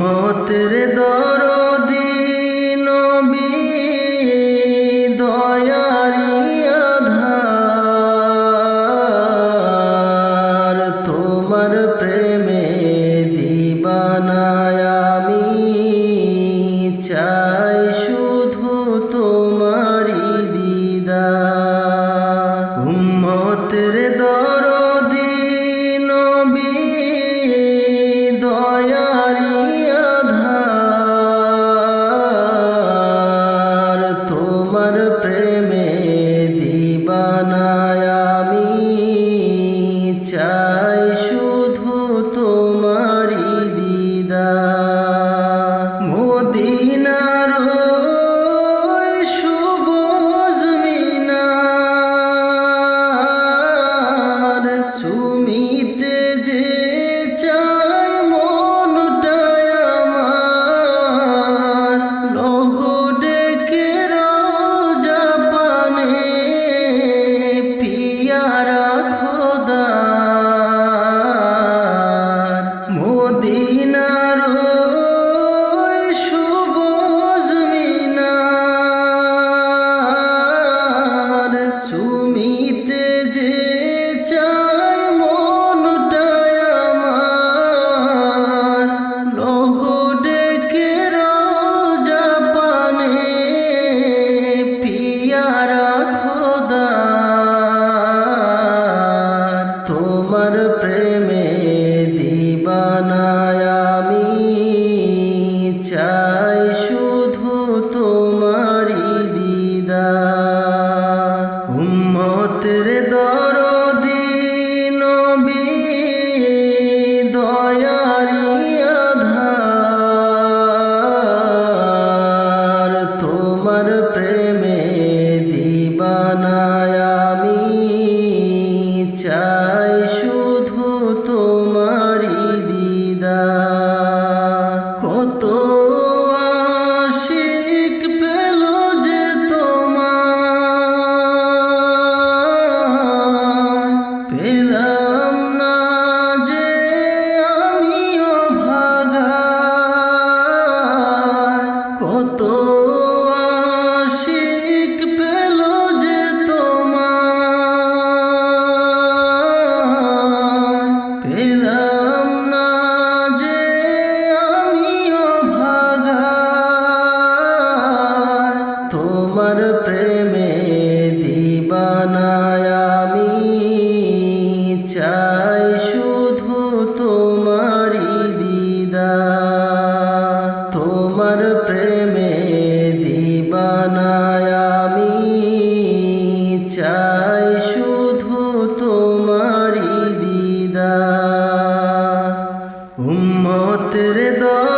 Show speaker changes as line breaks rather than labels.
উম্মতের দল। চাই Amen. বানায়ামি চাই শুধু তোমারি দিদা তোমার প্রেমে দিবানায় আমি চাই শুধু তোমারি দিদা উম্মতের দা